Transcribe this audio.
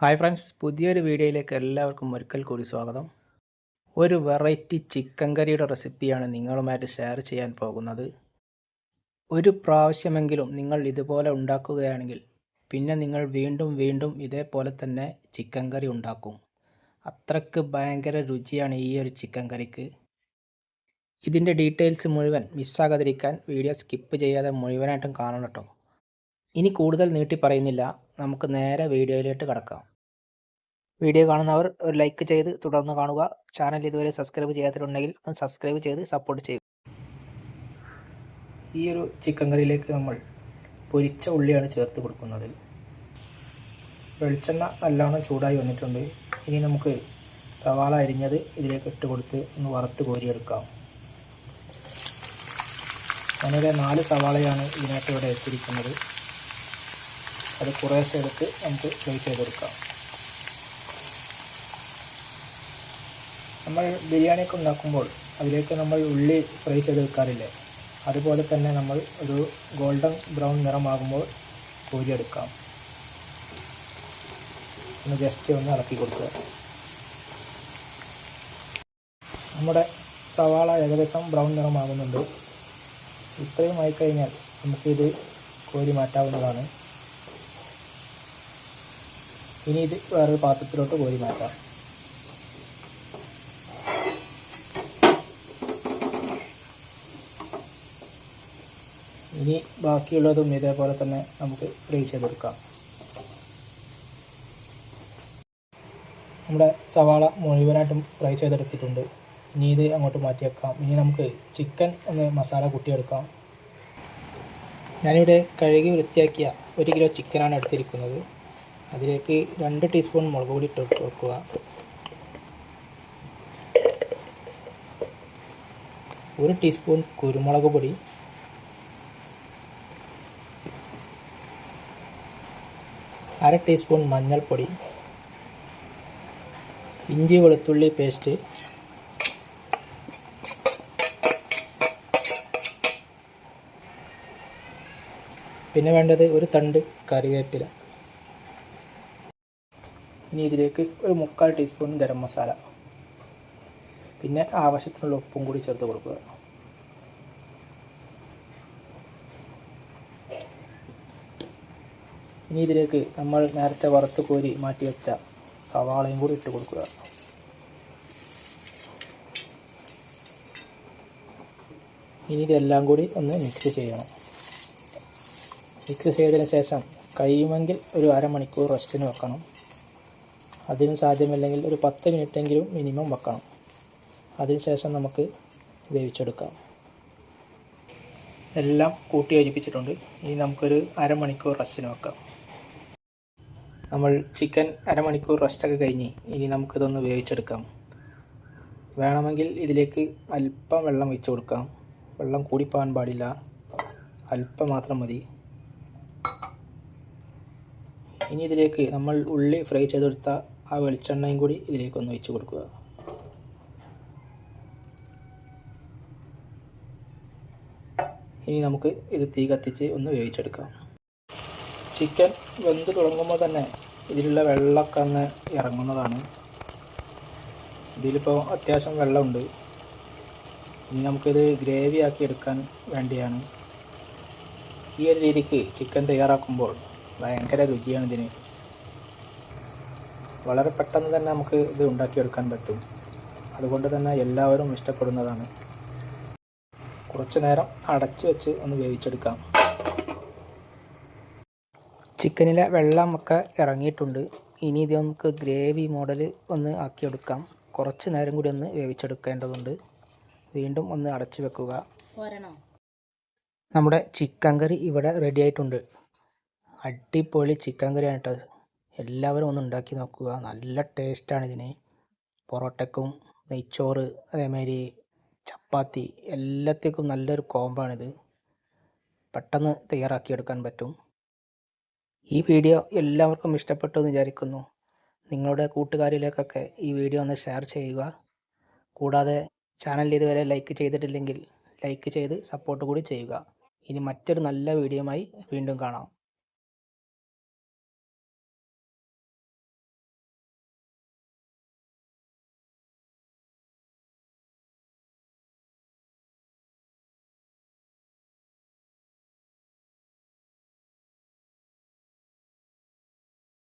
Hi friends പുതിയൊരു വീഡിയോയിലേക്ക് എല്ലാവർക്കും ഒരിക്കൽ കൂടി സ്വാഗതം. ഒരു വെറൈറ്റി ചിക്കൻ കറിയുടെ റെസിപ്പിയാണ് നിങ്ങളുമായിട്ട് ഷെയർ ചെയ്യാൻ പോകുന്നത്. ഒരു പ്രാവശ്യമെങ്കിലും നിങ്ങൾ ഇതുപോലെ ഉണ്ടാക്കുകയാണെങ്കിൽ പിന്നെ നിങ്ങൾ വീണ്ടും വീണ്ടും ഇതേപോലെ തന്നെ ചിക്കൻ കറി ഉണ്ടാക്കും. അത്രയ്ക്ക് ഭയങ്കര രുചിയാണ് ഈ ഒരു ചിക്കൻ കറിക്ക്. ഇതിന്റെ ഡീറ്റെയിൽസ് മുഴുവൻ മിസ്സാകാതിരിക്കാൻ വീഡിയോ സ്കിപ്പ് ചെയ്യാതെ മുഴുവനായിട്ടും കാണണം കേട്ടോ. ഇനി കൂടുതൽ നീട്ടി പറയുന്നില്ല. നമുക്ക് നേരെ വീഡിയോയിലോട്ട് കടക്കാം. വീഡിയോ കാണുന്നവർ ഒരു ലൈക്ക് ചെയ്ത് തുടർന്ന് കാണുക. ചാനൽ ഇതുവരെ സബ്സ്ക്രൈബ് ചെയ്യാത്തിട്ടുണ്ടെങ്കിൽ ഒന്ന് സബ്സ്ക്രൈബ് ചെയ്ത് സപ്പോർട്ട് ചെയ്യുക. ഈ ഒരു ചിക്കൻ കറിയിലേക്ക് നമ്മൾ പൊരിച്ച ഉള്ളിയാണ് ചേർത്ത് കൊടുക്കുന്നത്. വെളിച്ചെണ്ണ നല്ലോണം ചൂടായി വന്നിട്ടുണ്ട്. ഇനി നമുക്ക് സവാള അരിഞ്ഞത് ഇതിലേക്ക് ഇട്ട് കൊടുത്ത് ഒന്ന് വറുത്ത് കോരിയെടുക്കാം. അങ്ങനെ നാല് സവാളയാണ് ഇതിനകത്ത് ഇവിടെ വെച്ചിരിക്കുന്നത്. അത് കുറേശ്ശെ എടുത്ത് നമുക്ക് ഫ്രൈ ചെയ്തെടുക്കാം. നമ്മൾ ബിരിയാണിയൊക്കെ ഉണ്ടാക്കുമ്പോൾ അതിലേക്ക് നമ്മൾ ഉള്ളി ഫ്രൈ ചെയ്തെടുക്കാറില്ലേ? അതുപോലെ തന്നെ നമ്മൾ ഒരു ഗോൾഡൻ ബ്രൗൺ നിറമാകുമ്പോൾ കോരിയെടുക്കാം ഒന്ന് ജസ്റ്റ് ഒന്ന് ഇളക്കി കൊടുക്കുക. നമ്മുടെ സവാള ഏകദേശം ബ്രൗൺ നിറമാകുന്നുണ്ട്. ഇത്രയും ആയിക്കഴിഞ്ഞാൽ നമുക്കിത് കോരി മാറ്റാവുന്നതാണ്. ഇനി ഇത് വേറൊരു പാത്രത്തിലോട്ട് കോരി മാറ്റാം. ഇനി ബാക്കിയുള്ളതും ഇതേപോലെ തന്നെ നമുക്ക് ഫ്രൈ ചെയ്തെടുക്കാം. നമ്മുടെ സവാള മുഴുവനായിട്ടും ഫ്രൈ ചെയ്തെടുത്തിട്ടുണ്ട്. ഇനി ഇത് അങ്ങോട്ട് മാറ്റി വെക്കാം ഇനി നമുക്ക് ചിക്കൻ ഒന്ന് മസാല കൂട്ടിയെടുക്കാം. ഞാനിവിടെ കഴുകി വൃത്തിയാക്കിയ ഒരു കിലോ ചിക്കനാണ് എടുത്തിരിക്കുന്നത്. അതിലേക്ക് രണ്ട് ടീസ്പൂൺ മുളക് പൊടി ഇട്ട് വെക്കുക. ഒരു ടീസ്പൂൺ കുരുമുളക് പൊടി. അര ടീസ്പൂൺ മഞ്ഞൾപ്പൊടി. ഇഞ്ചി വെളുത്തുള്ളി പേസ്റ്റ് പിന്നെ വേണ്ടത് ഒരു തണ്ട് കറിവേപ്പില. ഇനി ഇതിലേക്ക് ഒരു മുക്കാൽ ടീസ്പൂൺ ഗരം മസാല. പിന്നെ ആവശ്യത്തിനുള്ള ഉപ്പും കൂടി ചേർത്ത് കൊടുക്കുക. ഇനി ഇതിലേക്ക് നമ്മൾ നേരത്തെ വറുത്ത് കോരി മാറ്റിവെച്ച സവാളയും കൂടി ഇട്ട് കൊടുക്കുക. ഇനി ഇതെല്ലാം കൂടി ഒന്ന് മിക്സ് ചെയ്യണം. മിക്സ് ചെയ്തതിന് ശേഷം കഴിയുമെങ്കിൽ ഒരു അരമണിക്കൂർ റെസ്റ്റിന് വെക്കണം. അതിന് സാധ്യമല്ലെങ്കിൽ ഒരു പത്ത് മിനിറ്റെങ്കിലും മിനിമം വെക്കണം. അതിനുശേഷം നമുക്ക് വേവിച്ചെടുക്കാം. എല്ലാം കൂട്ടി യോജിപ്പിച്ചിട്ടുണ്ട്. ഇനി നമുക്കൊരു അരമണിക്കൂർ റസ്റ്റിന് വെക്കാം. നമ്മൾ ചിക്കൻ അരമണിക്കൂർ റസ്റ്റൊക്കെ കഴിഞ്ഞ് ഇനി നമുക്കിതൊന്ന് വേവിച്ചെടുക്കാം. വേണമെങ്കിൽ ഇതിലേക്ക് അല്പം വെള്ളം വെച്ച് കൊടുക്കാം. വെള്ളം കൂടിപ്പോകാൻ പാടില്ല. അല്പം മാത്രം മതി. ഇനി ഇതിലേക്ക് നമ്മൾ ഉള്ളി ഫ്രൈ ചെയ്തെടുത്ത ആ വെളിച്ചെണ്ണയും കൂടി ഇതിലേക്കൊന്ന് വെച്ച് കൊടുക്കുക. ഇനി നമുക്ക് ഇത് തീ കത്തിച്ച് ഒന്ന് വേവിച്ചെടുക്കാം. ചിക്കൻ വെന്ത് തുടങ്ങുമ്പോൾ തന്നെ ഇതിലുള്ള വെള്ളമൊക്കെ ഒന്ന് ഇറങ്ങുന്നതാണ്. ഇതിലിപ്പോൾ അത്യാവശ്യം വെള്ളമുണ്ട്. ഇനി നമുക്കിത് ഗ്രേവി ആക്കി എടുക്കാൻ വേണ്ടിയാണ്. ഈ ഒരു രീതിക്ക് ചിക്കൻ തയ്യാറാക്കുമ്പോൾ ഭയങ്കര രുചിയാണ് ഇതിന്. വളരെ പെട്ടെന്ന് തന്നെ നമുക്ക് ഇത് ഉണ്ടാക്കിയെടുക്കാൻ പറ്റും. അതുകൊണ്ട് തന്നെ എല്ലാവരും ഇഷ്ടപ്പെടുന്നതാണ്. കുറച്ച് നേരം അടച്ച് വെച്ച് ഒന്ന് വേവിച്ചെടുക്കാം. ചിക്കനിലെ വെള്ളമൊക്കെ ഇറങ്ങിയിട്ടുണ്ട്. ഇനി ഇത് നമുക്ക് ഗ്രേവി മോഡൽ ഒന്ന് ആക്കിയെടുക്കാം. കുറച്ച് നേരം കൂടി ഒന്ന് വേവിച്ചെടുക്കേണ്ടതുണ്ട്. വീണ്ടും ഒന്ന് അടച്ചു വെക്കുക. നമ്മുടെ ചിക്കൻ കറി ഇവിടെ റെഡി ആയിട്ടുണ്ട്. അടിപൊളി ചിക്കൻ കറിയാണ് കേട്ടോ എല്ലാവരും ഒന്ന് ഉണ്ടാക്കി നോക്കുക. നല്ല ടേസ്റ്റാണ് ഇതിന്. പൊറോട്ടയ്ക്കും നെയ്ച്ചോറ് അതേമാതിരി ചപ്പാത്തി എല്ലാത്തേക്കും നല്ലൊരു കോമ്പാണിത് പെട്ടെന്ന് തയ്യാറാക്കിയെടുക്കാൻ പറ്റും. ഈ വീഡിയോ എല്ലാവർക്കും ഇഷ്ടപ്പെട്ടു എന്ന് വിചാരിക്കുന്നു. നിങ്ങളുടെ കൂട്ടുകാരിലേക്കൊക്കെ ഈ വീഡിയോ ഒന്ന് ഷെയർ ചെയ്യുക. കൂടാതെ ചാനൽ ഇതുവരെ ലൈക്ക് ചെയ്തിട്ടില്ലെങ്കിൽ ലൈക്ക് ചെയ്ത് സപ്പോർട്ട് കൂടി ചെയ്യുക. ഇനി മറ്റൊരു നല്ല വീഡിയോയുമായി വീണ്ടും കാണാം.